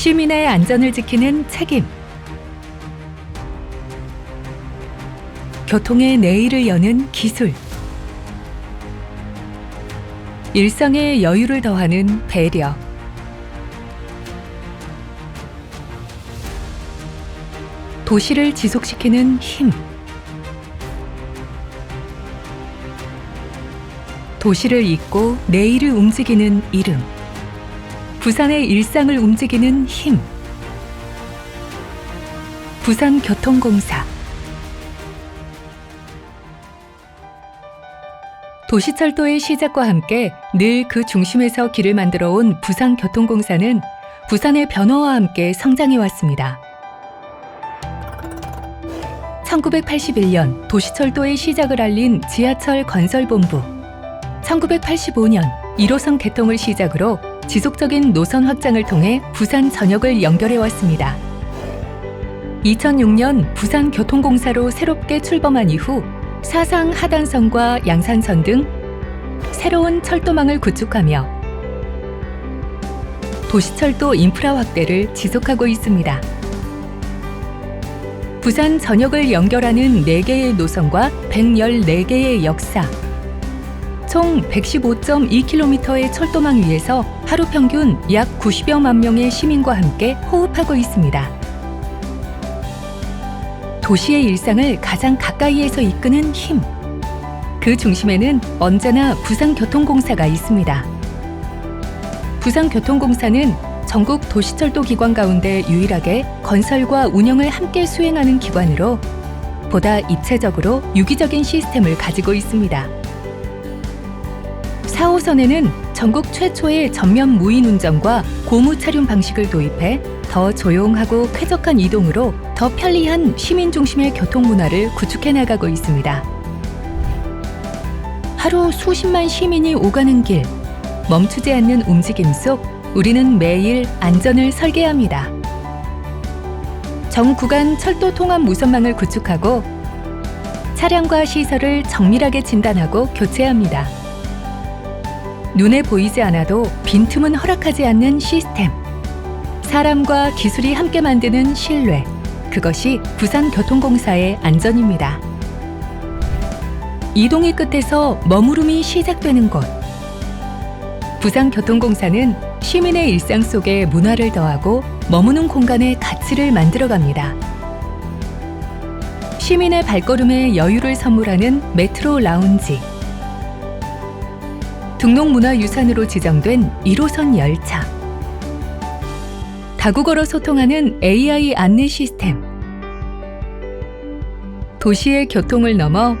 시민의 안전을 지키는 책임. 교통의 내일을 여는 기술. 일상의 여유를 더하는 배려. 도시를 지속시키는 힘. 도시를 잇고 내일을 움직이는 이름. 부산의 일상을 움직이는 힘. 부산교통공사. 도시철도의 시작과 함께 늘 그 중심에서 길을 만들어 온 부산교통공사는 부산의 변화와 함께 성장해 왔습니다. 1981년 도시철도의 시작을 알린 지하철 건설본부. 1985년 1호선 개통을 시작으로 지속적인 노선 확장을 통해 부산 전역을 연결해 왔습니다. 2006년 부산교통공사로 새롭게 출범한 이후 사상 하단선과 양산선 등 새로운 철도망을 구축하며 도시철도 인프라 확대를 지속하고 있습니다. 부산 전역을 연결하는 4개의 노선과 114개의 역사, 총 115.2km의 철도망 위에서 하루 평균 약 90여만 명의 시민과 함께 호흡하고 있습니다. 도시의 일상을 가장 가까이에서 이끄는 힘. 그 중심에는 언제나 부산교통공사가 있습니다. 부산교통공사는 전국 도시철도 기관 가운데 유일하게 건설과 운영을 함께 수행하는 기관으로 보다 입체적으로 유기적인 시스템을 가지고 있습니다. 4호선에는 전국 최초의 전면 무인 운전과 고무 차륜 방식을 도입해 더 조용하고 쾌적한 이동으로 더 편리한 시민 중심의 교통 문화를 구축해 나가고 있습니다. 하루 수십만 시민이 오가는 길, 멈추지 않는 움직임 속 우리는 매일 안전을 설계합니다. 전 구간 철도 통합 무선망을 구축하고 차량과 시설을 정밀하게 진단하고 교체합니다. 눈에 보이지 않아도 빈틈은 허락하지 않는 시스템. 사람과 기술이 함께 만드는 신뢰. 그것이 부산교통공사의 안전입니다. 이동의 끝에서 머무름이 시작되는 곳. 부산교통공사는 시민의 일상 속에 문화를 더하고 머무는 공간의 가치를 만들어갑니다. 시민의 발걸음에 여유를 선물하는 메트로 라운지. 등록문화유산으로 지정된 1호선 열차. 다국어로 소통하는 AI 안내 시스템. 도시의 교통을 넘어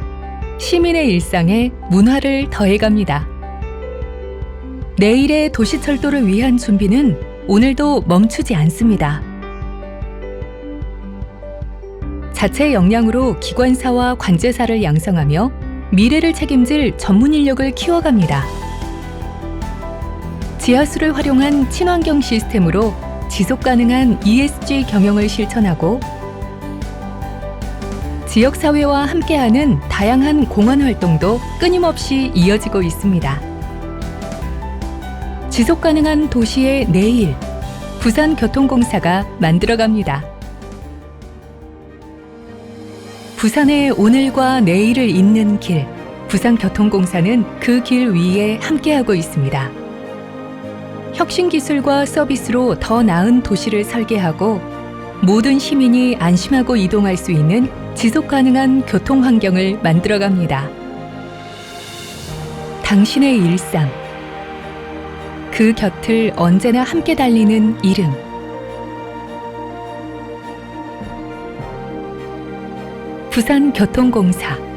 시민의 일상에 문화를 더해갑니다. 내일의 도시철도를 위한 준비는 오늘도 멈추지 않습니다. 자체 역량으로 기관사와 관제사를 양성하며 미래를 책임질 전문 인력을 키워갑니다. 지하수를 활용한 친환경 시스템으로 지속 가능한 ESG 경영을 실천하고 지역 사회와 함께하는 다양한 공헌 활동도 끊임없이 이어지고 있습니다. 지속 가능한 도시의 내일 부산교통공사가 만들어갑니다. 부산의 오늘과 내일을 잇는 길 부산교통공사는 그 길 위에 함께하고 있습니다. 혁신 기술과 서비스로 더 나은 도시를 설계하고 모든 시민이 안심하고 이동할 수 있는 지속 가능한 교통 환경을 만들어 갑니다. 당신의 일상. 그 곁을 언제나 함께 달리는 이름. 부산교통공사.